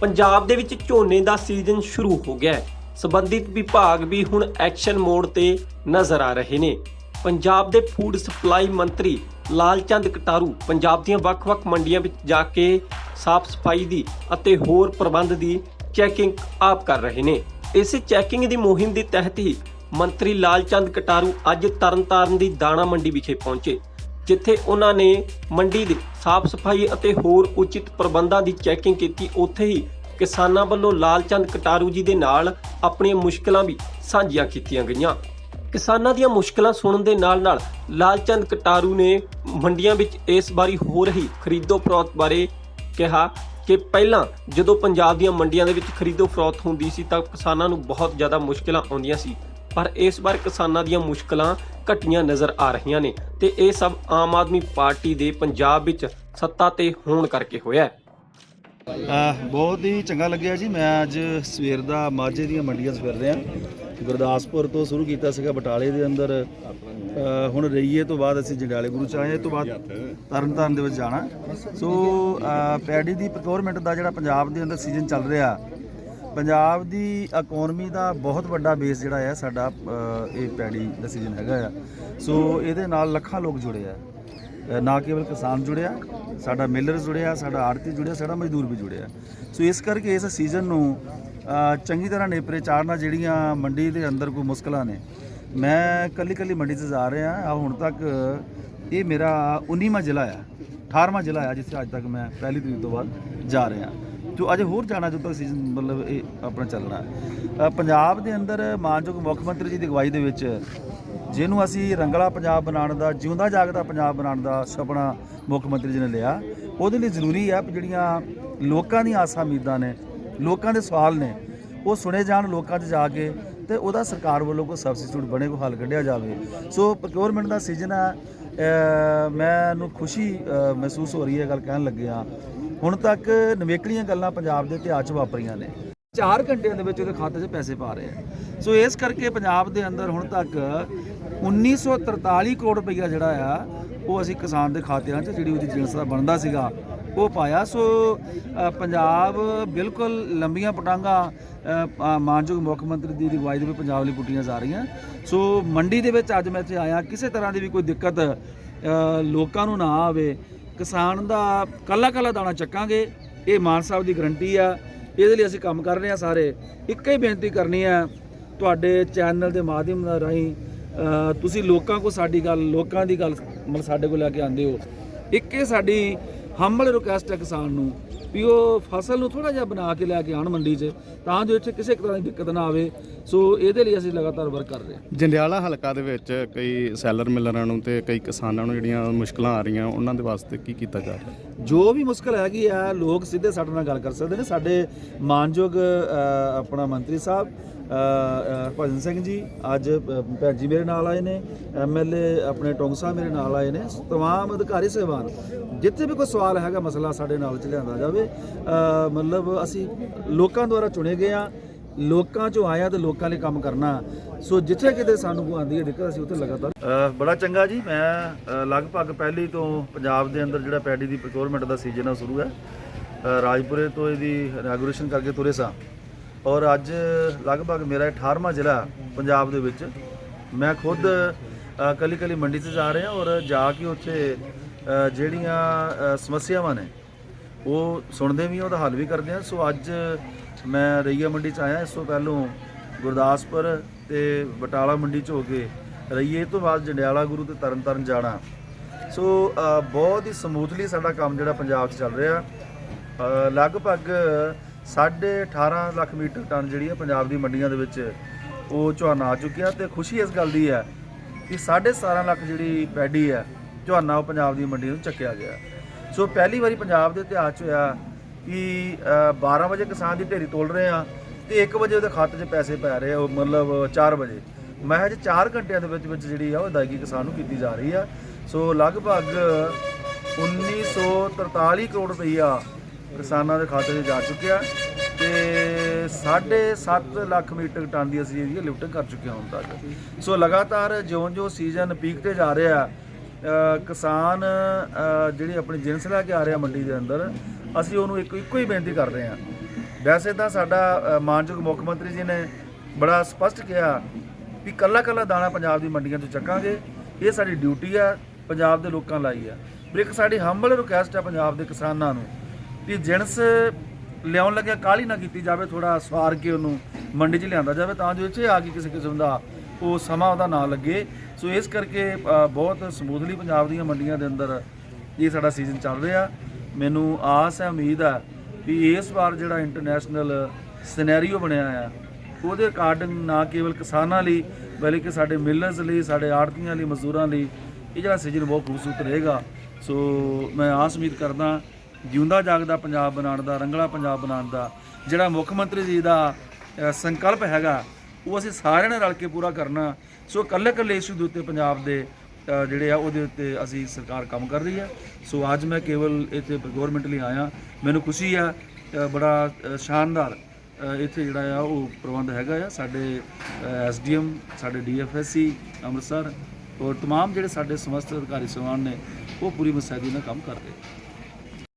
ਪੰਜਾਬ ਦੇ ਵਿੱਚ ਝੋਨੇ ਦਾ ਸੀਜ਼ਨ ਸ਼ੁਰੂ ਹੋ ਗਿਆ ਹੈ। ਸੰਬੰਧਿਤ ਵਿਭਾਗ ਵੀ ਹੁਣ ਐਕਸ਼ਨ ਮੋਡ ਤੇ ਨਜ਼ਰ ਆ ਰਹੇ ਨੇ। ਪੰਜਾਬ ਦੇ ਫੂਡ ਸਪਲਾਈ ਮੰਤਰੀ ਲਾਲਚੰਦ ਕਟਾਰੂ ਪੰਜਾਬ ਦੀਆਂ ਵੱਖ-ਵੱਖ ਮੰਡੀਆਂ ਵਿੱਚ ਜਾ ਕੇ ਸਾਫ਼ ਸਫ਼ਾਈ ਦੀ ਅਤੇ ਹੋਰ ਪ੍ਰਬੰਧ ਦੀ ਚੈਕਿੰਗ ਆਪ ਕਰ ਰਹੇ ਨੇ। ਇਸ ਚੈਕਿੰਗ ਦੀ ਮੁਹਿੰਮ ਦੇ ਤਹਿਤ ਹੀ ਮੰਤਰੀ ਲਾਲਚੰਦ ਕਟਾਰੂ ਅੱਜ ਤਰਨਤਾਰਨ ਦੀ ਦਾਣਾ ਮੰਡੀ ਵਿਖੇ ਪਹੁੰਚੇ। ਜਿੱਥੇ ਉਹਨਾਂ ਨੇ ਮੰਡੀ ਦੀ ਸਾਫ਼ ਸਫ਼ਾਈ ਅਤੇ ਹੋਰ ਉਚਿਤ ਪ੍ਰਬੰਧਾਂ ਦੀ ਚੈਕਿੰਗ ਕੀਤੀ, ਉੱਥੇ ਹੀ ਕਿਸਾਨਾਂ ਵੱਲੋਂ ਲਾਲਚੰਦ ਕਟਾਰੂ ਜੀ ਦੇ ਨਾਲ ਆਪਣੀਆਂ ਮੁਸ਼ਕਲਾਂ ਵੀ ਸਾਂਝੀਆਂ ਕੀਤੀਆਂ ਗਈਆਂ। ਕਿਸਾਨਾਂ ਦੀਆਂ ਮੁਸ਼ਕਲਾਂ ਸੁਣਨ ਦੇ ਨਾਲ-ਨਾਲ ਲਾਲਚੰਦ ਕਟਾਰੂ ਨੇ ਮੰਡੀਆਂ ਵਿੱਚ ਇਸ ਵਾਰੀ ਹੋ ਰਹੀ ਖਰੀਦੋ ਫਰੋਖਤ ਬਾਰੇ ਕਿਹਾ ਕਿ ਪਹਿਲਾਂ ਜਦੋਂ ਪੰਜਾਬ ਦੀਆਂ ਮੰਡੀਆਂ ਦੇ ਵਿੱਚ ਖਰੀਦੋ ਫਰੋਖਤ ਹੁੰਦੀ ਸੀ ਤਾਂ ਕਿਸਾਨਾਂ ਨੂੰ ਬਹੁਤ ਜ਼ਿਆਦਾ ਮੁਸ਼ਕਲਾਂ ਆਉਂਦੀਆਂ ਸੀ। ਪਰ ਇਸ ਵਾਰ ਕਿਸਾਨਾਂ ਦੀਆਂ ਮੁਸ਼ਕਲਾਂ ਘਟੀਆਂ ਨਜ਼ਰ ਆ ਰਹੀਆਂ ਨੇ ਤੇ ਇਹ ਸਭ ਆਮ ਆਦਮੀ ਪਾਰਟੀ ਦੇ ਪੰਜਾਬ ਵਿੱਚ ਸੱਤਾ ਤੇ ਹੋਣ ਕਰਕੇ ਹੋਇਆ ਹੈ। ਬਹੁਤ ਹੀ ਚੰਗਾ ਲੱਗਿਆ ਜੀ। ਮੈਂ ਅੱਜ ਸਵੇਰ ਦਾ ਮਾਝੇ ਦੀਆਂ ਮੰਡੀਆਂ 'ਚ ਫਿਰ ਰਿਹਾ। ਗੁਰਦਾਸਪੁਰ ਤੋਂ ਸ਼ੁਰੂ ਕੀਤਾ ਸੀਗਾ ਬਟਾਲੇ ਦੇ ਅੰਦਰ। ਹੁਣ ਰਈਏ ਤੋਂ ਬਾਅਦ ਅਸੀਂ ਜੰਡਿਆਲੇ ਗੁਰੂ ਚ ਆਏ। ਤੋਂ ਬਾਅਦ ਤਰਨਤਾਰਨ ਦੇ ਵਿੱਚ ਜਾਣਾ। ਸੋ ਪੈਡੀ ਦੀ ਪ੍ਰੋਕਿਉਰਮੈਂਟ ਦਾ ਜਿਹੜਾ ਪੰਜਾਬ ਦੇ ਅੰਦਰ ਸੀਜ਼ਨ ਚੱਲ ਰਿਹਾ ਪੰਜਾਬ ਦੀ ਇਕਨੋਮੀ ਦਾ ਬਹੁਤ ਵੱਡਾ ਬੇਸ ਜਿਹੜਾ ਹੈ ਸਾਡਾ ਇਹ ਪੈਡੀ ਦਾ ਸੀਜ਼ਨ ਹੈਗਾ ਆ। ਸੋ ਇਹਦੇ ਨਾਲ ਲੱਖਾਂ ਲੋਕ ਜੁੜੇ ਆ। ਨਾ ਕੇਵਲ ਕਿਸਾਨ ਜੁੜਿਆ ਸਾਡਾ ਮਿਲਰ ਜੁੜਿਆ ਸਾਡਾ ਆੜਤੀ ਜੁੜਿਆ ਸਾਡਾ ਮਜ਼ਦੂਰ ਵੀ ਜੁੜਿਆ ਸੋ ਇਸ ਕਰਕੇ ਇਸ ਸੀਜ਼ਨ ਨੂੰ ਚੰਗੀ ਤਰ੍ਹਾਂ ਨੇਪਰੇ ਚਾੜਨਾ ਜਿਹੜੀਆਂ ਮੰਡੀ ਦੇ ਅੰਦਰ ਕੋਈ ਮੁਸ਼ਕਲਾਂ ਨੇ, ਮੈਂ ਕੱਲੀ ਕੱਲੀ ਮੰਡੀ 'ਚ ਜਾ ਰਿਹਾ ਆ ਹੁਣ ਤੱਕ ਇਹ ਮੇਰਾ 19ਵਾਂ ਜ਼ਿਲ੍ਹਾ ਆ 18ਵਾਂ ਜ਼ਿਲ੍ਹਾ ਆ, ਜਿੱਥੇ ਅੱਜ ਤੱਕ ਮੈਂ ਪਹਿਲੀ ਤਰੀਕ ਤੋਂ ਬਾਅਦ ਜਾ ਰਿਹਾ। ਜੋ ਅੱਜ ਹੋਰ ਜਾਣਾ ਜਦੋਂ ਤੱਕ ਸੀਜ਼ਨ ਮਤਲਬ ਇਹ ਆਪਣਾ ਚੱਲਣਾ ਪੰਜਾਬ ਦੇ ਅੰਦਰ ਮਾਨਯੋਗ ਮੁੱਖ ਮੰਤਰੀ ਜੀ ਦੀ ਅਗਵਾਈ ਦੇ ਵਿੱਚ ਜਿਹਨੂੰ ਅਸੀਂ ਰੰਗਲਾ ਪੰਜਾਬ ਬਣਾਉਣ ਦਾ, ਜਿਉਂਦਾ ਜਾਗਦਾ ਪੰਜਾਬ ਬਣਾਉਣ ਦਾ ਸੁਪਨਾ ਮੁੱਖ ਮੰਤਰੀ ਜੀ ਨੇ ਲਿਆ, ਉਹਦੇ ਲਈ ਜ਼ਰੂਰੀ ਆ ਵੀ ਜਿਹੜੀਆਂ ਲੋਕਾਂ ਦੀਆਂ ਆਸਾਂ ਉਮੀਦਾਂ ਨੇ, ਲੋਕਾਂ ਦੇ ਸਵਾਲ ਨੇ, ਉਹ ਸੁਣੇ ਜਾਣ ਲੋਕਾਂ 'ਚ ਜਾ ਕੇ ਤੇ ਉਹਦਾ ਸਰਕਾਰ ਵੱਲੋਂ ਕੋਈ ਸਬਸਟੀਟਿਊਟ ਬਣੇ, ਕੋਈ ਹੱਲ ਕੱਢਿਆ ਜਾਵੇ। ਸੋ ਪ੍ਰੋਕਿਉਰਮੈਂਟ ਦਾ ਸੀਜ਼ਨ ਹੈ। ਮੈਨੂੰ ਖੁਸ਼ੀ ਮਹਿਸੂਸ ਹੋ ਰਹੀ ਹੈ ਗੱਲ ਕਹਿਣ ਲੱਗਿਆ। ਹੁਣ ਤੱਕ ਨਵੇਕਲੀਆਂ ਗੱਲਾਂ ਪੰਜਾਬ ਦੇ ਇਤਿਹਾਸ 'ਚ ਵਾਪਰੀਆਂ ਨੇ। 4 ਘੰਟਿਆਂ ਦੇ ਵਿੱਚ ਉਹਦੇ ਖਾਤੇ 'ਚ ਪੈਸੇ ਪਾ ਰਹੇ ਆ। ਸੋ ਇਸ ਕਰਕੇ ਪੰਜਾਬ ਦੇ ਅੰਦਰ ਹੁਣ ਤੱਕ 1943 ਕਰੋੜ ਰੁਪਈਆ ਜਿਹੜਾ ਆ, ਉਹ ਅਸੀਂ ਕਿਸਾਨ ਦੇ ਖਾਤਿਆਂ 'ਚ, ਜਿਹੜੀ ਉਹਦੀ ਜਿਣਸ ਦਾ ਬਣਦਾ ਸੀਗਾ, ਉਹ ਪਾਇਆ। ਸੋ ਪੰਜਾਬ ਬਿਲਕੁਲ ਲੰਬੀਆਂ ਪਟਾਂਗਾ ਮਾਨਯੋਗ ਮੁੱਖ ਮੰਤਰੀ ਦੀ ਅਗਵਾਈ ਦੇ ਵਿੱਚ ਪੰਜਾਬ ਲਈ ਪੁੱਟੀਆਂ ਜਾ ਰਹੀਆਂ। ਸੋ ਮੰਡੀ ਦੇ ਵਿੱਚ ਅੱਜ ਮੈਂ ਇੱਥੇ ਆਇਆ, ਕਿਸੇ ਤਰ੍ਹਾਂ ਦੀ ਵੀ ਕੋਈ ਦਿੱਕਤ ਲੋਕਾਂ ਨੂੰ ਨਾ ਆਵੇ ਕਿਸਾਨ ਦਾ ਕੱਲਾ ਕੱਲਾ ਦਾਣਾ ਚੱਕਾਂਗੇ, ਇਹ ਮਾਨ ਸਾਹਿਬ ਦੀ ਗਰੰਟੀ ਆ। ਇਹਦੇ ਲਈ ਅਸੀਂ ਕੰਮ ਕਰ ਰਹੇ ਹਾਂ ਸਾਰੇ। ਇੱਕ ਹੀ ਬੇਨਤੀ ਕਰਨੀ ਹੈ ਤੁਹਾਡੇ ਚੈਨਲ ਦੇ ਮਾਧਿਅਮ ਰਾਹੀਂ ਤੁਸੀਂ ਲੋਕਾਂ ਕੋ ਸਾਡੀ ਗੱਲ, ਲੋਕਾਂ ਦੀ ਗੱਲ ਮਤਲਬ ਸਾਡੇ ਕੋਲ ਲੈ ਕੇ ਆਉਂਦੇ ਹੋ। ਇੱਕ ਇਹ ਸਾਡੀ ਹੰਬਲ ਰਿਕੁਐਸਟ ਹੈ ਕਿਸਾਨ ਨੂੰ ਵੀ ਉਹ ਫਸਲ ਨੂੰ ਥੋੜਾ ਜਿਹਾ ਬਣਾ ਕੇ ਲੈ ਕੇ ਆਉਣ ਮੰਡੀ 'ਚ, ਤਾਂ ਜੋ ਇੱਥੇ ਕਿਸੇ ਤਰ੍ਹਾਂ ਦੀ ਦਿੱਕਤ ਨਾ ਆਵੇ। ਸੋ ਇਹਦੇ ਲਈ ਅਸੀਂ ਲਗਾਤਾਰ ਵਰਕ ਕਰ ਰਹੇ ਹਾਂ। ਜੰਡਿਆਲਾ ਹਲਕਾ ਦੇ ਵਿੱਚ ਕਈ ਸੈਲਰ ਮਿਲਰਾਂ ਨੂੰ ਤੇ ਕਈ ਕਿਸਾਨਾਂ ਨੂੰ ਜਿਹੜੀਆਂ ਮੁਸ਼ਕਲਾਂ ਆ ਰਹੀਆਂ ਉਹਨਾਂ ਦੇ ਵਾਸਤੇ ਕੀ ਕੀਤਾ ਜਾ ਰਿਹਾ? ਜੋ ਵੀ ਮੁਸ਼ਕਲ ਹੈਗੀ ਆ ਲੋਕ ਸਿੱਧੇ ਸਾਡੇ ਨਾਲ ਗੱਲ ਕਰ ਸਕਦੇ ਨੇ। ਸਾਡੇ ਮਾਨਯੋਗ ਆਪਣਾ ਮੰਤਰੀ ਸਾਹਿਬ ਭਜਨ ਸਿੰਘ ਜੀ ਅੱਜ ਭੈਣ ਜੀ ਮੇਰੇ ਨਾਲ ਆਏ ਨੇ ਐਮਐਲਏ ਆਪਣੇ ਟੋਂਗ ਸਾਹਿਬ ਮੇਰੇ ਨਾਲ ਆਏ ਨੇ ਤਮਾਮ ਅਧਿਕਾਰੀ ਸਹਿਬਾਨ। ਜਿੱਥੇ ਵੀ ਕੋਈ ਸਵਾਲ ਹੈਗਾ ਮਸਲਾ ਸਾਡੇ ਨਾਲ ਚ ਲਿਆਂਦਾ ਜਾਵੇ। ਮਤਲਬ ਅਸੀਂ ਲੋਕਾਂ ਦੁਆਰਾ ਚੁਣੇ ਗਏ ਆ ਲੋਕਾਂ ਚੋਂ ਆਇਆ ਤੇ ਲੋਕਾਂ ਲਈ ਕੰਮ ਕਰਨਾ। ਸੋ ਜਿੱਥੇ ਕਿਤੇ ਸਾਨੂੰ ਆਉਂਦੀ ਹੈ ਦਿੱਕਤ, ਅਸੀਂ ਉੱਥੇ ਲਗਾਤਾਰ ਬੜਾ ਚੰਗਾ ਜੀ। ਮੈਂ ਲਗਭਗ ਪਹਿਲੀ ਤੋਂ ਪੰਜਾਬ ਦੇ ਅੰਦਰ ਜਿਹੜਾ ਪੈਡੀ ਦੀ ਪ੍ਰੋਕਿਉਰਮੈਂਟ ਦਾ ਸੀਜ਼ਨ ਆ ਸ਼ੁਰੂ ਹੈ। ਰਾਜਪੁਰੇ ਤੋਂ ਇਹਦੀ ਇਨੋਗ੍ਰੇਸ਼ਨ ਕਰਕੇ ਤੁਰੇ ਸਾਂ। ਔਰ ਅੱਜ ਲਗਭਗ ਮੇਰਾ 18ਵਾਂ ਜ਼ਿਲ੍ਹਾ ਪੰਜਾਬ ਦੇ ਵਿੱਚ। ਮੈਂ ਖੁਦ ਕਲੀ ਕਲੀ ਮੰਡੀ 'ਚ ਜਾ ਰਿਹਾ ਔਰ ਜਾ ਕੇ ਉੱਥੇ ਜਿਹੜੀਆਂ ਸਮੱਸਿਆਵਾਂ ਨੇ, ਉਹ ਸੁਣਦੇ ਵੀ ਉਹਦਾ ਹੱਲ ਵੀ ਕਰਦੇ ਆ ਸੋ ਅੱਜ ਮੈਂ ਰਈਆ ਮੰਡੀ 'ਚ ਆਇਆ ਇਸ ਤੋਂ ਪਹਿਲੋਂ ਗੁਰਦਾਸਪੁਰ ਤੇ ਬਟਾਲਾ ਮੰਡੀ 'ਚ ਹੋ ਕੇ ਰਈਏ ਤੋਂ ਬਾਅਦ ਜੰਡਿਆਲਾ ਗੁਰੂ ਤੇ ਤਰਨਤਾਰਨ ਜਾਣਾ। ਸੋ ਬਹੁਤ ਹੀ ਸਮੂਥਲੀ ਸਾਡਾ ਕੰਮ ਜਿਹੜਾ ਪੰਜਾਬ 'ਚ ਚੱਲ ਰਿਹਾ। ਅ, ਲਗਭਗ 18.5 ਲੱਖ ਮੀਟਰ ਟਨ ਜਿਹੜੀ ਹੈ ਪੰਜਾਬ ਦੀ ਮੰਡੀਆਂ ਦੇ ਵਿੱਚ ਉਹ ਝੋਨਾ ਆ ਚੁੱਕਿਆ ਤੇ ਖੁਸ਼ੀ ਇਸ ਗੱਲ ਦੀ ਹੈ ਕਿ 17.5 ਲੱਖ ਜਿਹੜੀ ਪੈਡੀ ਹੈ ਝੋਨਾ ਉਹ ਪੰਜਾਬ ਦੀ ਮੰਡੀ ਨੂੰ ਚੱਕਿਆ ਗਿਆ। ਸੋ ਪਹਿਲੀ ਵਾਰੀ ਪੰਜਾਬ ਦੇ ਇਤਿਹਾਸ 'ਚ ਹੋਇਆ ਕਿ ਅ, 12 ਵਜੇ ਕਿਸਾਨ ਦੀ ਢੇਰੀ ਤੋਲ ਰਹੇ ਆ ਤੇ 1 ਵਜੇ ਉਹਦੇ ਖਾਤੇ 'ਚ ਪੈਸੇ ਪੈ ਰਹੇ ਆ ਉਹ ਮਤਲਬ 4 ਵਜੇ। ਮਹਿਜ ਹਜੇ 4 ਘੰਟਿਆਂ ਦੇ ਵਿੱਚ ਵਿੱਚ ਜਿਹੜੀ ਆ ਉਹ ਅਦਾਇਗੀ ਕਿਸਾਨ ਨੂੰ ਕੀਤੀ ਜਾ ਰਹੀ ਆ। ਸੋ ਲਗਭਗ 1943 ਕਰੋੜ ਰੁਪਈਆ ਕਿਸਾਨਾਂ ਦੇ ਖਾਤੇ 'ਚ ਜਾ ਚੁੱਕਿਆ ਤੇ 7.5 ਲੱਖ ਮੀਟਰ ਟਨ ਦੀ ਅਸੀਂ ਜਿਹੜੀ ਲਿਫਟਿੰਗ ਕਰ ਚੁੱਕੇ ਹਾਂ ਹੁਣ ਤੱਕ। ਸੋ ਲਗਾਤਾਰ ਜਿਉਂ-ਜਿਉਂ ਸੀਜ਼ਨ ਪੀਕ ਤੇ ਜਾ ਰਿਹਾ ਕਿਸਾਨ ਜਿਹੜੀ ਆਪਣੀ ਜਿਣਸ ਲੈ ਕੇ ਆ ਰਿਹਾ ਮੰਡੀ ਦੇ ਅੰਦਰ ਅਸੀਂ ਉਹਨੂੰ ਇੱਕ ਇੱਕੋ ਹੀ ਬੇਨਤੀ ਕਰ ਰਹੇ ਹਾਂ। ਵੈਸੇ ਤਾਂ ਸਾਡਾ ਮਾਨਯੋਗ ਮੁੱਖ ਮੰਤਰੀ ਜੀ ਨੇ ਬੜਾ ਸਪਸ਼ਟ ਕਿਹਾ ਵੀ ਕੱਲਾ ਕੱਲਾ ਦਾਣਾ ਪੰਜਾਬ ਦੀ ਮੰਡੀਆਂ 'ਚੋਂ ਚੱਕਾਂਗੇ। ਇਹ ਸਾਡੀ ਡਿਊਟੀ ਆ, ਪੰਜਾਬ ਦੇ ਲੋਕਾਂ ਲਈ ਆ। ਪਰ ਇੱਕ ਸਾਡੀ ਹੰਬਲ ਰਿਕੁਐਸਟ ਆ ਪੰਜਾਬ ਦੇ ਕਿਸਾਨਾਂ ਨੂੰ ਕਿ ਜਿਣਸ ਲਿਆਉਣ ਲੱਗਿਆ ਕਾਹਲੀ ਨਾ ਕੀਤੀ ਜਾਵੇ ਥੋੜਾ ਸਵਾਰ ਕੇ ਉਹਨੂੰ ਮੰਡੀ 'ਚ ਲਿਆਂਦਾ ਜਾਵੇ ਤਾਂ ਜੋ ਇੱਥੇ ਆ ਕੇ ਕਿਸੇ ਕਿਸਮ ਦਾ ਉਹ ਸਮਾਂ ਉਹਦਾ ਨਾ ਲੱਗੇ। ਸੋ ਇਸ ਕਰਕੇ ਬਹੁਤ ਸਮੂਥਲੀ ਪੰਜਾਬ ਦੀਆਂ ਮੰਡੀਆਂ ਦੇ ਅੰਦਰ ਇਹ ਸਾਡਾ ਸੀਜ਼ਨ ਚੱਲ ਰਿਹਾ। ਮੈਨੂੰ ਆਸ ਹੈ, ਉਮੀਦ ਆ ਵੀ ਇਸ ਵਾਰ ਜਿਹੜਾ ਇੰਟਰਨੈਸ਼ਨਲ ਸਿਨੈਰੀਓ ਬਣਿਆ ਆ, ਉਹਦੇ ਅਕਾਰਡਿੰਗ ਨਾ ਕੇਵਲ ਕਿਸਾਨਾਂ ਲਈ, ਬਲਕਿ ਸਾਡੇ ਮਿਲਰਸ ਲਈ, ਸਾਡੇ ਆੜਤੀਆਂ ਲਈ, ਮਜ਼ਦੂਰਾਂ ਲਈ, ਇਹ ਜਿਹੜਾ ਸੀਜ਼ਨ ਬਹੁਤ ਖੂਬਸੂਰਤ ਰਹੇਗਾ। ਸੋ ਮੈਂ ਆਸ ਉਮੀਦ ਕਰਦਾ, ਜਿਉਂਦਾ ਜਾਗਦਾ ਪੰਜਾਬ ਬਣਾਉਣ ਦਾ, ਰੰਗਲਾ ਪੰਜਾਬ ਬਣਾਉਣ ਦਾ, ਜਿਹੜਾ ਮੁੱਖ ਮੰਤਰੀ ਜੀ ਦਾ ਸੰਕਲਪ ਹੈਗਾ, ਉਹ ਅਸੀਂ ਸਾਰਿਆਂ ਨੇ ਰਲ ਕੇ ਪੂਰਾ ਕਰਨਾ। ਸੋ ਇਕੱਲੇ ਇਕੱਲੇ ਇਸ਼ੂ ਦੇ ਉੱਤੇ ਪੰਜਾਬ ਦੇ ਜਿਹੜੇ ਆ ਉਹਦੇ ਉੱਤੇ ਅਸੀਂ ਸਰਕਾਰ ਕੰਮ ਕਰ ਰਹੀ ਹੈ ਸੋ ਅੱਜ ਮੈਂ ਕੇਵਲ ਇੱਥੇ ਗਵਰਨਮੈਂਟ ਲਈ ਆਇਆ ਮੈਨੂੰ ਖੁਸ਼ੀ ਆ ਅ, ਬੜਾ ਅ, ਸ਼ਾਨਦਾਰ ਅ, ਇੱਥੇ ਜਿਹੜਾ ਆ ਉਹ ਪ੍ਰਬੰਧ ਹੈਗਾ ਆ ਸਾਡੇ ਐਸਡੀਐਮ ਸਾਡੇ ਡੀਐਫਐਸਸੀ ਅੰਮ੍ਰਿਤਸਰ ਔਰ तमाम ਜਿਹੜੇ ਸਾਡੇ ਸਮਸਤ ਅਧਿਕਾਰੀ ਸਮਾਨ ਨੇ ਉਹ ਪੂਰੀ ਮੁਸਤੈਦੀ ਨਾਲ ਕੰਮ ਕਰ ਰਹੇ